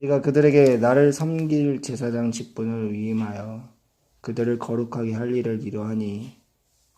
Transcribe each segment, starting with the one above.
네가 그들에게 나를 섬길 제사장 직분을 위임하여 그들을 거룩하게 할 일을 이러하니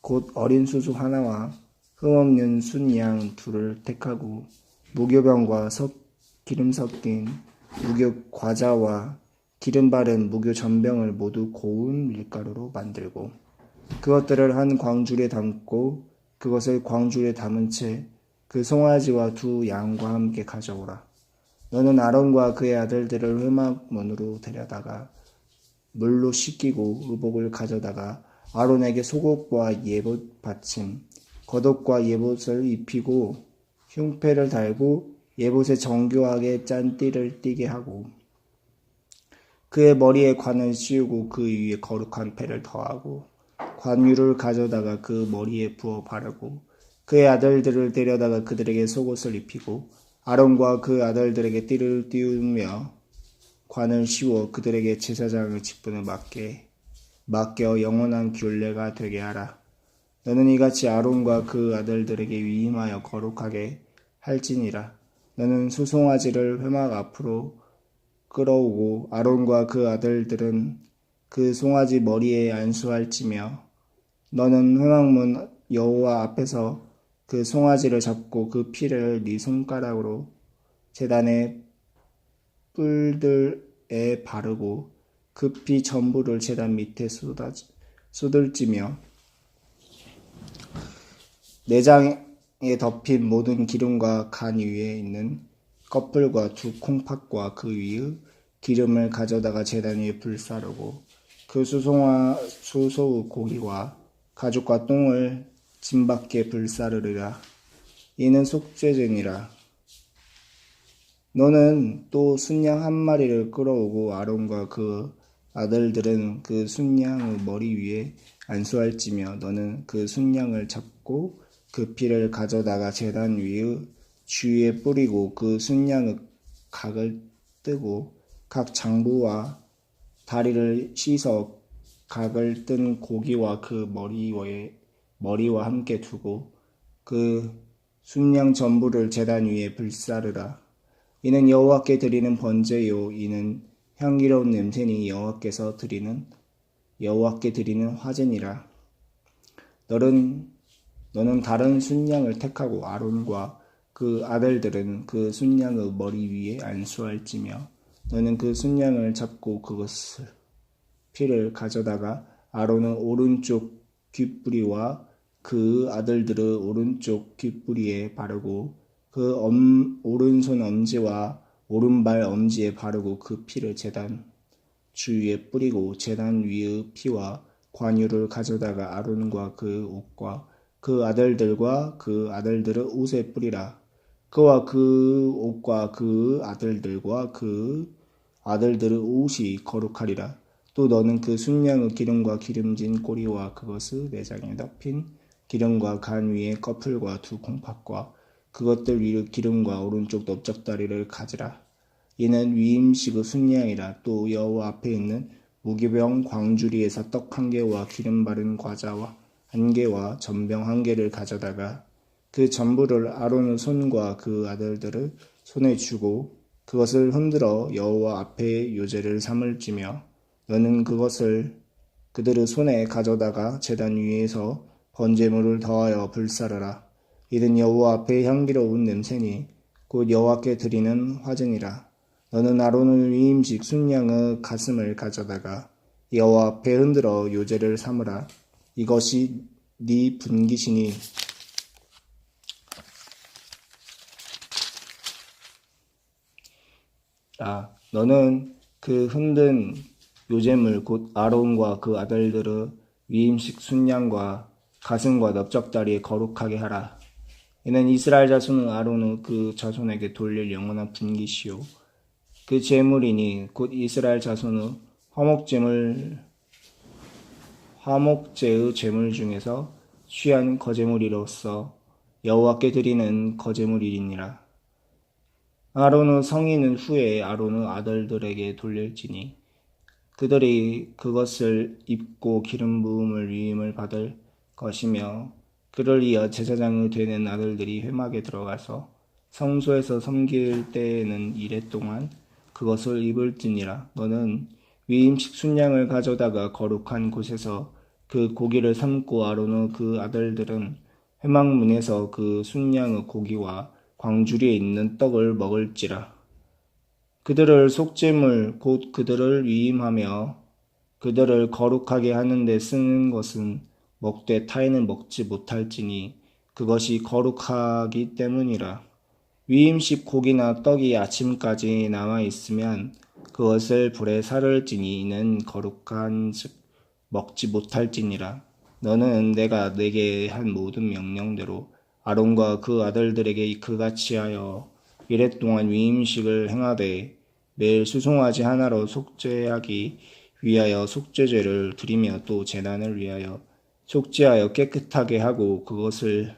곧 어린 수수 하나와 흠없는 순양 둘을 택하고 무교병과 석 기름 섞인 무교 과자와 기름 바른 무교 전병을 모두 고운 밀가루로 만들고 그것들을 한 광줄에 담고 그것을 광줄에 담은 채 그 송아지와 두 양과 함께 가져오라. 너는 아론과 그의 아들들을 회막문으로 데려다가 물로 씻기고 의복을 가져다가 아론에게 속옷과 예봇 받침, 겉옷과 예봇을 입히고 흉패를 달고 예봇에 정교하게 짠 띠를 띠게 하고 그의 머리에 관을 씌우고 그 위에 거룩한 패를 더하고 관유를 가져다가 그 머리에 부어 바르고 그의 아들들을 데려다가 그들에게 속옷을 입히고 아론과 그 아들들에게 띠를 띄우며 관을 씌워 그들에게 제사장의 직분을 맡게 맡겨 영원한 균례가 되게 하라. 너는 이같이 아론과 그 아들들에게 위임하여 거룩하게 할지니라. 너는 수송아지를 회막 앞으로 끌어오고 아론과 그 아들들은 그 송아지 머리에 안수할지며 너는 회막문 여호와 앞에서 그 송아지를 잡고 그 피를 네 손가락으로 제단의 뿔들에 바르고 그 피 전부를 제단 밑에 쏟아 쏟을지며 내장에 덮인 모든 기름과 간 위에 있는 껍질과 두 콩팥과 그 위의 기름을 가져다가 제단 위에 불사르고 그 수송화 수소의 고기와 가죽과 똥을 진 밖에 불사르리라. 이는 속죄제니라. 너는 또 순양 한 마리를 끌어오고 아론과 그 아들들은 그 순양의 머리 위에 안수할지며 너는 그 순양을 잡고 그 피를 가져다가 제단 위의 주위에 뿌리고 그 순양의 각을 뜨고 각 장부와 다리를 씻어 각을 뜬 고기와 그 머리에 머리와 함께 두고 그 순양 전부를 제단 위에 불사르라. 이는 여호와께 드리는 번제요 이는 향기로운 냄새니 여호와께서 드리는 여호와께 드리는 화제니라. 너는 너는 다른 순양을 택하고 아론과 그 아들들은 그 순양의 머리 위에 안수할지며 너는 그 순양을 잡고 그것을 피를 가져다가 아론은 오른쪽 귓뿌리와 그 아들들의 오른쪽 귓뿌리에 바르고 그 엄, 오른손 엄지와 오른발 엄지에 바르고 그 피를 제단 주위에 뿌리고 제단 위의 피와 관유를 가져다가 아론과 그 옷과 그 아들들과 그 아들들의 옷에 뿌리라. 그와 그 옷과 그 아들들과 그 아들들의 옷이 거룩하리라. 또 너는 그 순양의 기름과 기름진 꼬리와 그것의 내장에 덮인 기름과 간 위에 커플과 두 콩팥과 그것들 위의 기름과 오른쪽 넓적다리를 가지라. 이는 위임식의 순양이라. 또 여호와 앞에 있는 무기병 광주리에서 떡 한 개와 기름 바른 과자와 한 개와 전병 한 개를 가져다가 그 전부를 아론의 손과 그 아들들을 손에 주고 그것을 흔들어 여호와 앞에 요제를 삼을지며 너는 그것을 그들의 손에 가져다가 제단 위에서 번제물을 더하여 불사르라. 이는 여호와 앞에 향기로운 냄새니 곧 여호와께 드리는 화제니라. 너는 아론의 위임식 순양의 가슴을 가져다가 여호와 앞에 흔들어 요제를 삼으라. 이것이 네 분기시니 아, 너는 그 흔든 요제물 곧 아론과 그 아들들의 위임식 순양과 가슴과 넓적다리에 거룩하게 하라. 이는 이스라엘 자손은 아론의 그 자손에게 돌릴 영원한 분기시요. 그 제물이니 곧 이스라엘 자손의 화목제물 화목제의 제물 중에서 취한 거제물이로서 여호와께 드리는 거제물이니라. 아론의 성인은 후에 아론의 아들들에게 돌릴지니 그들이 그것을 입고 기름 부음을 위임을 받을 것이며 그를 이어 제사장이 되는 아들들이 회막에 들어가서 성소에서 섬길 때에는 이래 동안 그것을 입을지니라. 너는 위임식 순양을 가져다가 거룩한 곳에서 그 고기를 삶고 아론의 그 아들들은 회막문에서 그 순양의 고기와 광주리에 있는 떡을 먹을지라. 그들을 속죄물 곧 그들을 위임하며 그들을 거룩하게 하는 데 쓰는 것은 먹되 타인은 먹지 못할지니 그것이 거룩하기 때문이라. 위임식 고기나 떡이 아침까지 남아 있으면 그것을 불에 살을지니 이는 거룩한 즉 먹지 못할지니라. 너는 내가 내게 한 모든 명령대로 아론과 그 아들들에게 그같이 하여 이래 동안 위임식을 행하되 매일 수송아지 하나로 속죄하기 위하여 속죄제를 드리며 또 재난을 위하여 속죄하여 깨끗하게 하고 그것을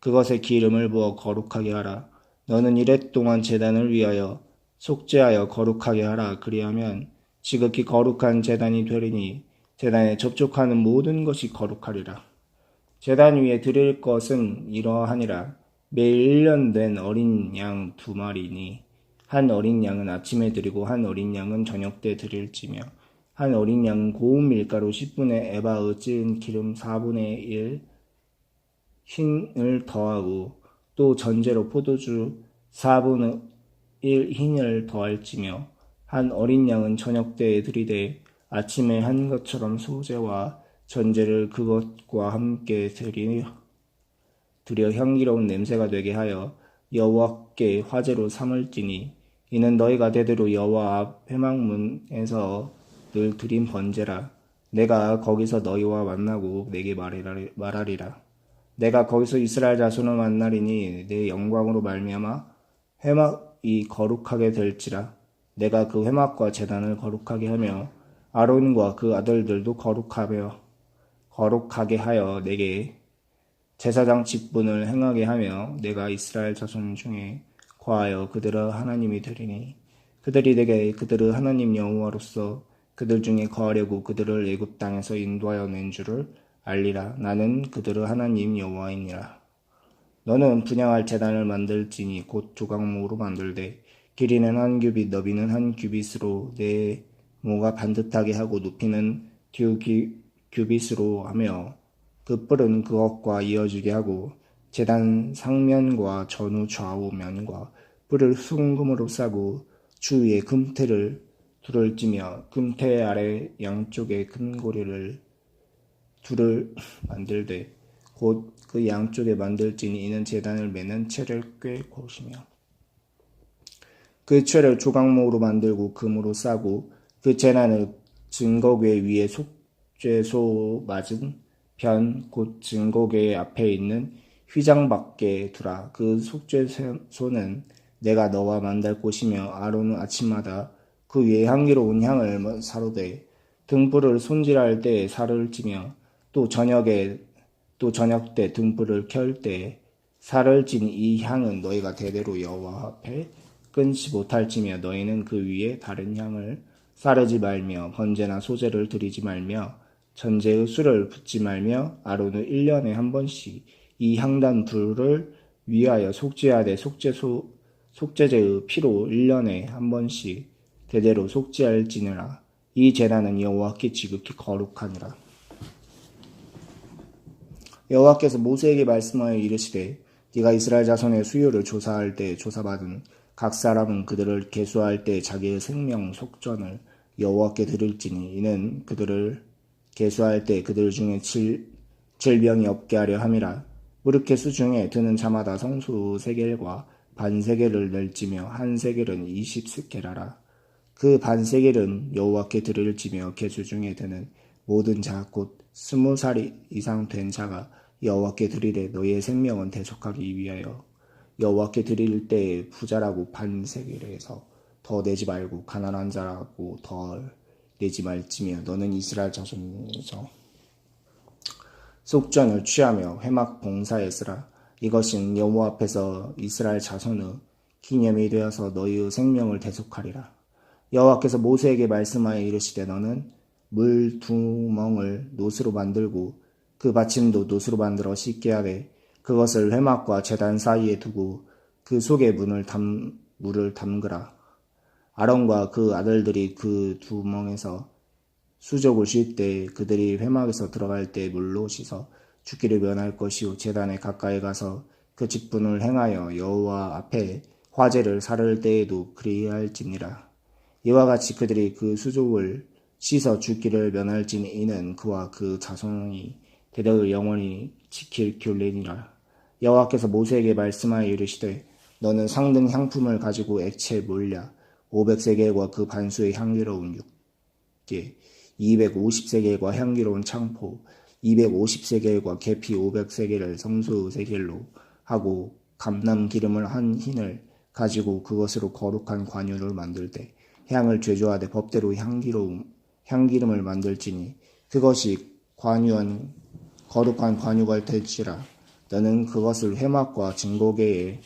그것에 기름을 부어 거룩하게 하라. 너는 이래 동안 재단을 위하여 속죄하여 거룩하게 하라. 그리하면 지극히 거룩한 재단이 되리니 재단에 접촉하는 모든 것이 거룩하리라. 재단 위에 드릴 것은 이러하니라. 매일 1년 된 어린 양 두 마리니 한 어린 양은 아침에 드리고 한 어린 양은 저녁 때 드릴지며 한 어린 양은 고운 밀가루 10분의 에바의 찐 기름 4분의 1 흰을 더하고 또 전제로 포도주 4분의 1 흰을 더할지며 한 어린 양은 저녁 때에 들이되 아침에 한 것처럼 소재와 전제를 그것과 함께 드리며 드려 향기로운 냄새가 되게 하여 여호와께 화제로 삼을지니 이는 너희가 대대로 여호와 앞 회막문에서 늘 드린 번제라. 내가 거기서 너희와 만나고 내게 말하리라. 내가 거기서 이스라엘 자손을 만나리니 내 영광으로 말미암아 회막이 거룩하게 될지라. 내가 그 회막과 제단을 거룩하게 하며 아론과 그 아들들도 거룩하며 거룩하게 하여 내게 제사장 직분을 행하게 하며 내가 이스라엘 자손 중에 거하여 그들의 하나님이 되리니. 그들이 내게 그들의 하나님 여호와로서 그들 중에 거하려고 그들을 애굽 땅에서 인도하여 낸 줄을 알리라. 나는 그들의 하나님 여호와이니라. 너는 분양할 재단을 만들지니 곧 조각목으로 만들되 길이는 한 규빗 너비는 한 규빗으로 내 모가 반듯하게 하고 높이는 두 규빗으로 하며 그 뿔은 그것과 이어지게 하고 재단 상면과 전후 좌우 면과 뿔을 순금으로 싸고 주위에 금태를 둘을 찌며 금태 아래 양쪽에 금고리를 둘을 만들되 곧 그 양쪽에 만들지니 이는 재단을 매는 채를 꽤 곳이며 그 채를 조각목으로 만들고 금으로 싸고 그 재단을 증거궤 위에 속죄소 맞은 편 곧 증거궤 앞에 있는 휘장 밖에 두라. 그 속죄소는 내가 너와 만날 곳이며 아론은 아침마다 그 위에 향기로운 향을 사로되 등불을 손질할 때 살을 찌며 또 저녁에 또 저녁 때 등불을 켤때 살을 찐 이 향은 너희가 대대로 여호와 앞에 끊지 못할지며 너희는 그 위에 다른 향을 사르지 말며 번제나 소제를 드리지 말며 전제의 술을 붓지 말며 아론은 1년에 한 번씩 이 향단 불을 위하여 속죄하되 속죄소 속죄제의 피로 1년에 한 번씩 대대로 속죄할지니라. 이 제단은 여호와께 지극히 거룩하니라. 여호와께서 모세에게 말씀하여 이르시되 네가 이스라엘 자손의 수요를 조사할 때 조사받은 각 사람은 그들을 계수할 때 자기의 생명 속전을 여호와께 드릴지니 이는 그들을 계수할 때 그들 중에 질, 질병이 없게 하려 함이라. 무르케 수중에 드는 자마다 성수 세겔과 반세겔을 낼지며 한 세겔은 이십 스케라라 그 반세겔은 여호와께 드릴 지며 계수 중에 드는 모든 자 곧 스무 살 이상 된 자가 여호와께 드리되 너희의 생명은 대속하기 위하여 여호와께 드릴 때 부자라고 반세겔에서 더 내지 말고 가난한 자라고 덜 내지 말지며 너는 이스라엘 자손에서 속전을 취하며 회막 봉사에 쓰라. 이것은 여호와 앞에서 이스라엘 자손의 기념이 되어서 너희의 생명을 대속하리라 여호와께서 모세에게 말씀하여 이르시되 너는 물 두 멍을 노스로 만들고 그 받침도 노스로 만들어 씻게 하되 그것을 회막과 재단 사이에 두고 그 속에 문을 담, 물을 담그라. 아론과 그 아들들이 그 두멍에서 수족을 쉴 때 그들이 회막에서 들어갈 때 물로 씻어 죽기를 면할 것이요. 제단에 가까이 가서 그 직분을 행하여 여호와 앞에 화제를 사를 때에도 그리할지니라 이와 같이 그들이 그 수족을 씻어 죽기를 면할지니 이는 그와 그 자손이 대대로 영원히 지킬 귤레니라. 여호와께서 모세에게 말씀하여 이르시되 너는 상등 향품을 가지고 액체 몰랴. 500세겔과 그 반수의 향기로운 육개 250세겔과 향기로운 창포 250세겔과 계피 500세겔을 성수 세겔로 하고 감남 기름을 한 흰을 가지고 그것으로 거룩한 관유를 만들 때 향을 죄조하되 법대로 향기로움 향기름을 만들지니 그것이 관유한 거룩한 관유가 될지라 너는 그것을 회막과 증거계에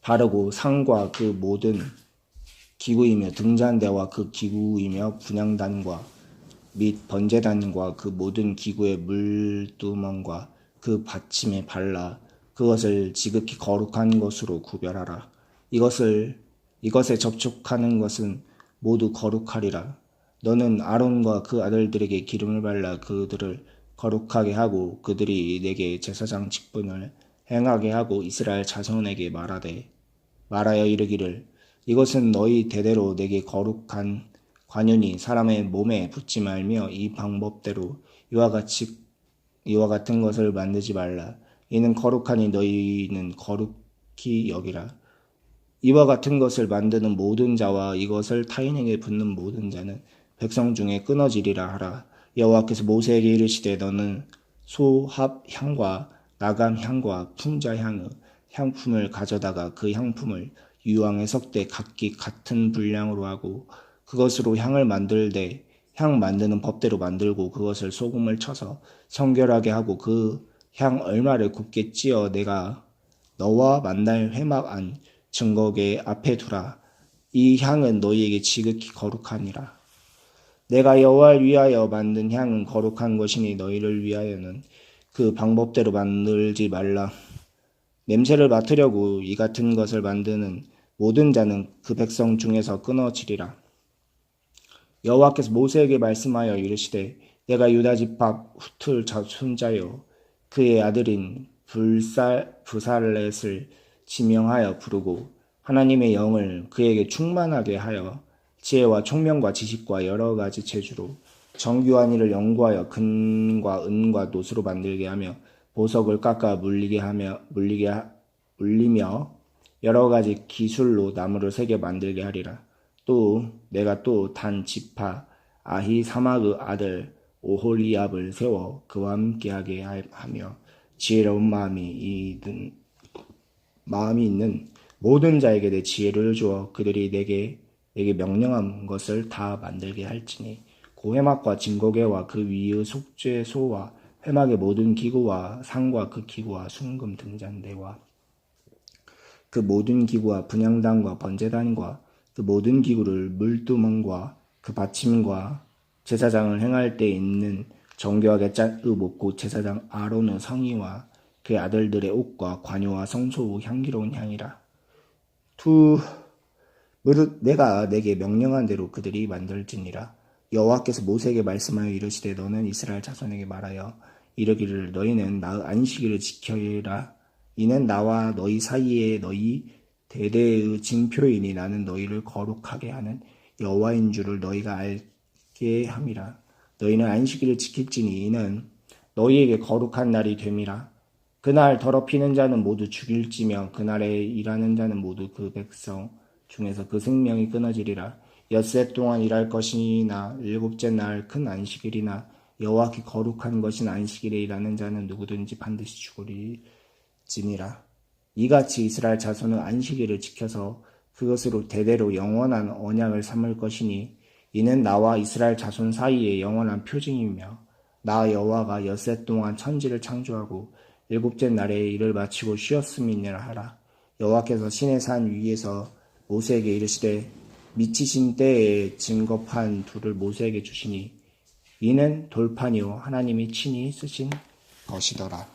바르고 상과 그 모든 기구이며 등잔대와 그 기구이며 분양단과 및 번제단과 그 모든 기구의 물두멍과 그 받침에 발라 그것을 지극히 거룩한 것으로 구별하라. 이것을 이것에 접촉하는 것은 모두 거룩하리라. 너는 아론과 그 아들들에게 기름을 발라 그들을 거룩하게 하고 그들이 내게 제사장 직분을 행하게 하고 이스라엘 자손에게 말하되 말하여 이르기를 이것은 너희 대대로 내게 거룩한 관연이 사람의 몸에 붙지 말며 이 방법대로 이와 같이 이와 같은 것을 만들지 말라 이는 거룩하니 너희는 거룩히 여기라 이와 같은 것을 만드는 모든 자와 이것을 타인에게 붙는 모든 자는 백성 중에 끊어지리라 하라. 여호와께서 모세에게 이르시되 너는 소합 향과 나감 향과 풍자 향의 향품을 가져다가 그 향품을 유황의 석대 각기 같은 분량으로 하고 그것으로 향을 만들되 향 만드는 법대로 만들고 그것을 소금을 쳐서 성결하게 하고 그 향 얼마를 곱게 찌어 내가 너와 만날 회막 안 증거계 앞에 두라. 이 향은 너희에게 지극히 거룩하니라. 내가 여호와를 위하여 만든 향은 거룩한 것이니 너희를 위하여는 그 방법대로 만들지 말라. 냄새를 맡으려고 이 같은 것을 만드는 모든 자는 그 백성 중에서 끊어지리라. 여호와께서 모세에게 말씀하여 이르시되 내가 유다 집합 후틀 손자요 그의 아들인 불살 부살렛을 지명하여 부르고 하나님의 영을 그에게 충만하게 하여 지혜와 총명과 지식과 여러 가지 재주로 정교한 일을 연구하여 금과 은과 노수로 만들게 하며 보석을 깎아 물리게 하며 물리게 하, 물리며 여러 가지 기술로 나무를 새겨 만들게 하리라. 또 내가 또 단 지파 아히 사마그 아들 오홀리압을 세워 그와 함께하게 하며 지혜로운 마음이 있는 마음이 있는 모든 자에게 내 지혜를 주어 그들이 내게 내게 명령한 것을 다 만들게 할지니 고해막과 진고개와 그 위의 속죄소와 회막의 모든 기구와 상과 그 기구와 순금 등잔대와 그 모든 기구와 분양단과 번제단과 그 모든 기구를 물두멍과 그 받침과 제사장을 행할 때 있는 정교하게 짠의 목고 제사장 아론의 성의와 그 아들들의 옷과 관요와 성소 향기로운 향이라. 두 무릇 내가 내게 명령한 대로 그들이 만들지니라. 여호와께서 모세에게 말씀하여 이르시되 너는 이스라엘 자손에게 말하여 이르기를 너희는 나의 안식일을 지켜라. 이는 나와 너희 사이에 너희 대대의 징표이니 나는 너희를 거룩하게 하는 여호와인 줄을 너희가 알게 함이라. 너희는 안식일을 지킬지니 이는 너희에게 거룩한 날이 됨이라. 그날 더럽히는 자는 모두 죽일지며 그날에 일하는 자는 모두 그 백성 중에서 그 생명이 끊어지리라. 엿새 동안 일할 것이나 일곱째 날 큰 안식일이나 여호와께 거룩한 것인 안식일에 일하는 자는 누구든지 반드시 죽으리지니라. 이같이 이스라엘 자손은 안식일을 지켜서 그것으로 대대로 영원한 언약을 삼을 것이니 이는 나와 이스라엘 자손 사이의 영원한 표징이며 나 여호와가 엿새 동안 천지를 창조하고 일곱째 날에 일을 마치고 쉬었음이니라 하라. 여호와께서 신의 산 위에서 모세에게 이르시되 미치신 때에 증거판 둘을 모세에게 주시니 이는 돌판이요 하나님이 친히 쓰신 것이더라.